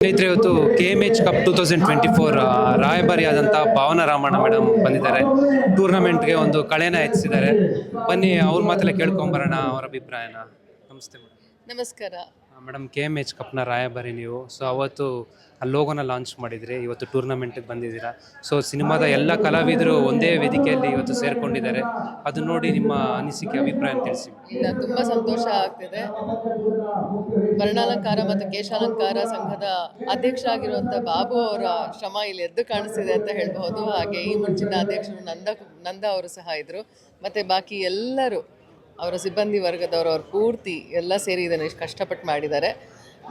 ಸ್ನೇಹಿತರೆ, ಇವತ್ತು K M H cup two thousand twenty four ರಾಯಭಾರಿ ಆದಂಥ ಭಾವನಾ ರಾಮಣ್ಣ ಮೇಡಮ್ ಬಂದಿದ್ದಾರೆ. ಟೂರ್ನಮೆಂಟ್ಗೆ ಒಂದು ಕಳೆನ ಹೆಚ್ಚಿಸಿದ್ದಾರೆ ಬನ್ನಿ, ಅವ್ರ ಮಾತೆಲ್ಲ ಕೇಳ್ಕೊಂಬರೋಣ, ಅವರ ಅಭಿಪ್ರಾಯನ. ನಮಸ್ತೆ ಮೇಡಮ್ ನಮಸ್ಕಾರ. ಮೇಡಮ್ ಕೆ ಎಂ ಎಚ್ ಕಪ್ನ ರಾಯಭಾರಿ ನೀವು. ಸೊ ಅವತ್ತು ಆ ಲೋಗೋನ ಲಾಂಚ್ ಮಾಡಿದ್ರಿ. ಇವತ್ತು ಟೂರ್ನಮೆಂಟ್ಗೆ ಬಂದಿದ್ದೀರಾ. ಸೊ ಸಿನಿಮಾದ ಎಲ್ಲ ಕಲಾವಿದರು ಒಂದೇ ವೇದಿಕೆಯಲ್ಲಿ ಇವತ್ತು ಸೇರ್ಕೊಂಡಿದ್ದಾರೆ. ಅದು ನೋಡಿ ನಿಮ್ಮ ಅನಿಸಿಕೆ, ಅಭಿಪ್ರಾಯ ತಿಳಿಸಿ. ತುಂಬ ಸಂತೋಷ ಆಗ್ತಿದೆ. ವರ್ಣಾಲಂಕಾರ ಮತ್ತು ಕೇಶಾಲಂಕಾರ ಸಂಘದ ಅಧ್ಯಕ್ಷ ಆಗಿರುವಂಥ ಬಾಬು ಅವರ ಶ್ರಮ ಇಲ್ಲಿ ಎದ್ದು ಕಾಣಿಸ್ತಿದೆ ಅಂತ ಹೇಳಬಹುದು. ಹಾಗೆ ಈ ಮುಂಚಿನ ಅಧ್ಯಕ್ಷರು ನಂದ ನಂದ ಅವರು ಸಹ ಇದ್ದರು ಮತ್ತೆ ಬಾಕಿ ಎಲ್ಲರೂ ಅವರ ಸಿಬ್ಬಂದಿ ವರ್ಗದವರು ಅವ್ರು ಪೂರ್ತಿ ಎಲ್ಲ ಸೇರಿ ಇದನ್ನು ಇಷ್ಟು ಕಷ್ಟಪಟ್ಟು ಮಾಡಿದ್ದಾರೆ.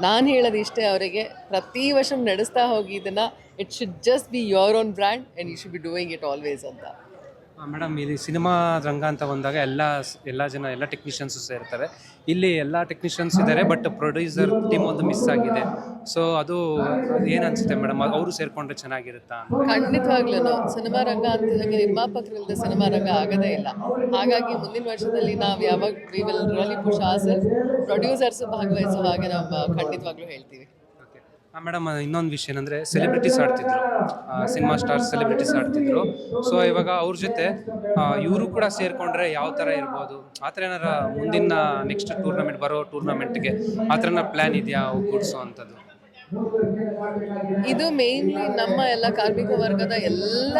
ನಾನು ಹೇಳೋದು ಇಷ್ಟೇ ಅವರಿಗೆ ಪ್ರತಿ ವರ್ಷ ನಡೆಸ್ತಾ ಹೋಗಿ ಇದನ್ನು it should just be your own brand and you should be doing it always ಅಂತ. ಮೇಡಮ್ ಇಲ್ಲಿ ಸಿನಿಮಾ ರಂಗ ಅಂತ ಬಂದಾಗ ಎಲ್ಲ ಎಲ್ಲ ಜನ, ಎಲ್ಲ ಟೆಕ್ನಿಷಿಯನ್ಸು ಸೇರ್ತಾರೆ ಇಲ್ಲಿ ಎಲ್ಲ ಟೆಕ್ನಿಷಿಯನ್ಸ್ ಇದ್ದಾರೆ ಬಟ್ ಪ್ರೊಡ್ಯೂಸರ್ ಟೀಮ್ ಒಂದು ಮಿಸ್ ಆಗಿದೆ. ಸೊ ಅದು ಏನು ಅನ್ಸುತ್ತೆ ಮೇಡಮ್? ಅವರು ಸೇರ್ಕೊಂಡ್ರೆ ಚೆನ್ನಾಗಿರುತ್ತಾ? ಖಂಡಿತವಾಗ್ಲೂ ಸಿನಿಮಾ ರಂಗ ಅಂತಿದಂಗೆ ನಿರ್ಮಾಪಕರಿಲ್ಲದೆ ಸಿನಿಮಾ ರಂಗ ಆಗದೇ ಇಲ್ಲ. ಹಾಗಾಗಿ ಮುಂದಿನ ವರ್ಷದಲ್ಲಿ ನಾವು ಯಾವಾಗ we will push as producers ಭಾಗವಹಿಸುವ ಹಾಗೆ ನಾವು, ಖಂಡಿತವಾಗ್ಲೂ ಹೇಳ್ತೀವಿ. ಮೇಡಮ್, ಇನ್ನೊಂದು ವಿಷಯ ಏನಂದರೆ ಸೆಲೆಬ್ರಿಟೀಸ್ ಆಡ್ತಿದ್ರು. ಸಿನಿಮಾ ಸ್ಟಾರ್ಸ್ ಸೆಲೆಬ್ರಿಟೀಸ್ ಆಡ್ತಿದ್ರು. ಸೊ ಇವಾಗ ಅವ್ರ ಜೊತೆ ಇವರು ಕೂಡ ಸೇರಿಕೊಂಡ್ರೆ ಯಾವ ಥರ ಇರ್ಬೋದು? ಆ ಥರ ಏನಾರ ಮುಂದಿನ ನೆಕ್ಸ್ಟ್ ಟೂರ್ನಮೆಂಟ್ ಬರೋ ಟೂರ್ನಮೆಂಟ್ಗೆ ಆ ಥರನ ಪ್ಲ್ಯಾನ್ ಇದೆಯಾ? ಕೂಡಿಸೋ ಅಂಥದ್ದು. ಇದು ಮೇನ್ಲಿ ನಮ್ಮ ಎಲ್ಲ ಕಾರ್ಮಿಕ ವರ್ಗದ ಎಲ್ಲ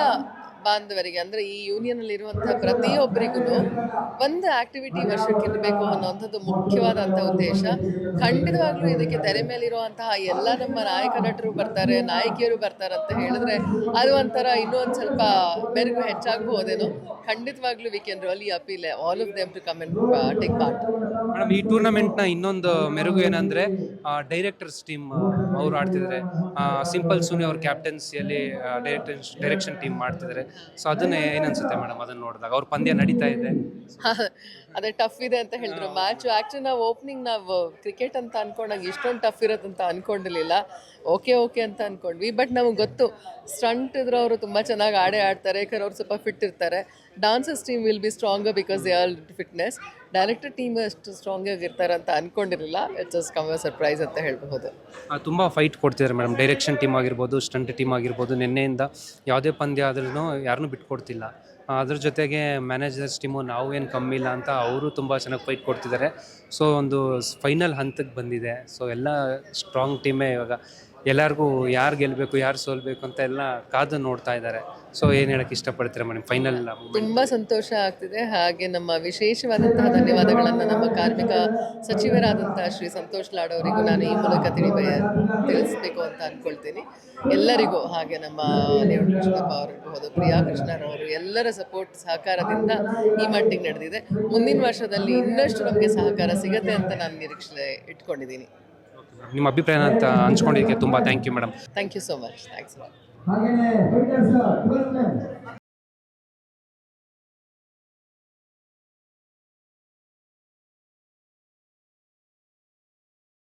ಬಾಂಧವರಿಗೆ ಅಂದ್ರೆ ಈ ಯೂನಿಯನ್ ಅಲ್ಲಿ ಇರುವಂತಹ ಪ್ರತಿಯೊಬ್ಬರಿಗೂ ಒಂದು ಆಕ್ಟಿವಿಟಿ ವರ್ಷಕ್ಕೆ ಇರಬೇಕು ಅನ್ನೋವಂಥದ್ದು ಮುಖ್ಯವಾದಂಥ ಉದ್ದೇಶ. ಖಂಡಿತವಾಗ್ಲೂ ಇದಕ್ಕೆ ತೆರೆ ಮೇಲಿರುವಂತಹ ಎಲ್ಲ ನಮ್ಮ ನಾಯಕ ನಟರು ಬರ್ತಾರೆ, ನಾಯಕಿಯರು ಬರ್ತಾರೆ ಅಂತ ಹೇಳಿದ್ರೆ ಅದು ಒಂಥರ ಇನ್ನೂ ಒಂದು ಸ್ವಲ್ಪ ಬೆರಗು ಹೆಚ್ಚಾಗಬಹುದೇನೋ ಖಂಡಿತವಾಗ್ಲೂ we can really appeal all of them to come and take part madam, ಈ ಟೂರ್ನಮೆಂಟ್ನ ಇನ್ನೊಂದು ಮೆರುಗು ಏನಂದ್ರೆ ಡೈರೆಕ್ಟರ್ಸ್ ಟೀಮ್ ಅವರು ಆಡ್ತಿದ್ದಾರೆ ಸಿಂಪಲ್ ಸುನಿ ಅವ್ರ ಕ್ಯಾಪ್ಟನ್ಸಿಯಲ್ಲಿ ಡೈರೆಕ್ಟರ್ ಡೈರೆಕ್ಷನ್ ಟೀಮ್ ಮಾಡ್ತಿದ್ದಾರೆ ಸೊ ಅದನ್ನ ಏನನ್ಸುತ್ತೆ ಮೇಡಮ್ ಅದನ್ನ ನೋಡಿದಾಗ ಅವ್ರ ಪಂದ್ಯ ನಡೀತಾ ಇದೆ. ಅದೇ ಟಫ್ ಇದೆ ಅಂತ ಹೇಳಿದ್ರು. ಮ್ಯಾಚ್ ಆಕ್ಚುಲಿ ನಾವು ಓಪನಿಂಗ್ ನಾವು ಕ್ರಿಕೆಟ್ ಅಂತ ಅನ್ಕೊಂಡಾಗ ಇಷ್ಟೊಂದು ಟಫ್ ಇರುತ್ತೆ ಅಂತ ಅನ್ಕೊಂಡಿರ್ಲಿಲ್ಲ. ಓಕೆ ಓಕೆ ಅಂತ ಅನ್ಕೊಂಡ್ವಿ. ಬಟ್ ನಮಗೆ ಗೊತ್ತು ಸ್ಟಂಟ್ ಇದ್ರೆ ಅವರು ತುಂಬ ಚೆನ್ನಾಗಿ ಆಡೇ ಆಡ್ತಾರೆ. ಯಾಕಂದ್ರೆ ಅವ್ರು ಸ್ವಲ್ಪ ಫಿಟ್ ಇರ್ತಾರೆ. Dancers team will be stronger because they are fitness director team ಅಷ್ಟು ಸ್ಟ್ರಾಂಗ್ ಆಗಿರ್ತಾರೆ ಅಂತ ಅನ್ಕೊಂಡಿರಲಿಲ್ಲ. ಇಟ್ಸ್ ಅಸ್ ಕಮ್ ಸರ್ಪ್ರೈಸ್ ಅಂತ ಹೇಳಬಹುದು. ತುಂಬ ಫೈಟ್ ಕೊಡ್ತಿದ್ದಾರೆ ಮೇಡಮ್ ಡೈರೆಕ್ಷನ್ ಟೀಮ್ ಆಗಿರ್ಬೋದು ಸ್ಟಂಟ್ ಟೀಮ್ ಆಗಿರ್ಬೋದು, ನಿನ್ನೆಯಿಂದ ಯಾವುದೇ ಪಂದ್ಯ ಆದ್ರೂ ಯಾರನ್ನೂ ಬಿಟ್ಕೊಡ್ತಿಲ್ಲ. ಅದ್ರ ಜೊತೆಗೆ ಮ್ಯಾನೇಜರ್ಸ್ ಟೀಮು ನಾವು ಏನು ಕಮ್ಮಿ ಇಲ್ಲ ಅಂತ ಅವರು ತುಂಬ ಚೆನ್ನಾಗಿ ಫೈಟ್ ಕೊಡ್ತಿದ್ದಾರೆ. ಸೊ ಒಂದು ಫೈನಲ್ ಹಂತಕ್ಕೆ ಬಂದಿದೆ. ಸೊ ಎಲ್ಲ ಸ್ಟ್ರಾಂಗ್ ಟೀಮೇ ಇವಾಗ ಎಲ್ಲರಿಗೂ ಯಾರು ಗೆಲ್ಲಬೇಕು ಯಾರು ಸೋಲ್ಬೇಕು ಅಂತ ಎಲ್ಲ ಕಾದು ನೋಡ್ತಾ ಇದ್ದಾರೆ. ಸೊ ಏನು ಹೇಳಕ್ಕೆ ಇಷ್ಟಪಡ್ತೀರಾ ಮೇಡಮ್ ಫೈನಲ್ ತುಂಬ ಸಂತೋಷ ಆಗ್ತಿದೆ. ಹಾಗೆ ನಮ್ಮ ವಿಶೇಷವಾದಂತಹ ಧನ್ಯವಾದಗಳನ್ನು ನಮ್ಮ ಕಾರ್ಮಿಕ ಸಚಿವರಾದಂತಹ ಶ್ರೀ ಸಂತೋಷ್ ಲಾಡ್ ಅವರಿಗೂ ನಾನು ಈ ಮೂಲಕ ತಿಳಿಬಯ, ತಿಳಿಸ್ಬೇಕು ಅಂತ ಅಂದ್ಕೊಳ್ತೀನಿ ಎಲ್ಲರಿಗೂ ಹಾಗೆ ನಮ್ಮ ನೇವಣ ಕೃಷ್ಣಪ್ಪ ಅವರಿರ್ಬೋದು ಪ್ರಿಯಾ ಕೃಷ್ಣರವರು ಎಲ್ಲರ ಸಪೋರ್ಟ್ ಸಹಕಾರದಿಂದ ಈ ಮಟ್ಟಿಗೆ ನಡೆದಿದೆ. ಮುಂದಿನ ವರ್ಷದಲ್ಲಿ ಇನ್ನಷ್ಟು ನಮಗೆ ಸಹಕಾರ ಸಿಗತ್ತೆ ಅಂತ ನಾನು ನಿರೀಕ್ಷೆ ಇಟ್ಕೊಂಡಿದ್ದೀನಿ. ನಿಮ್ಮ ಅಭಿಪ್ರಾಯ ಅಂತ ಹಂಚ್ಕೊಂಡಿದ್ದಕ್ಕೆ ತುಂಬ thank you madam thank you so much thanks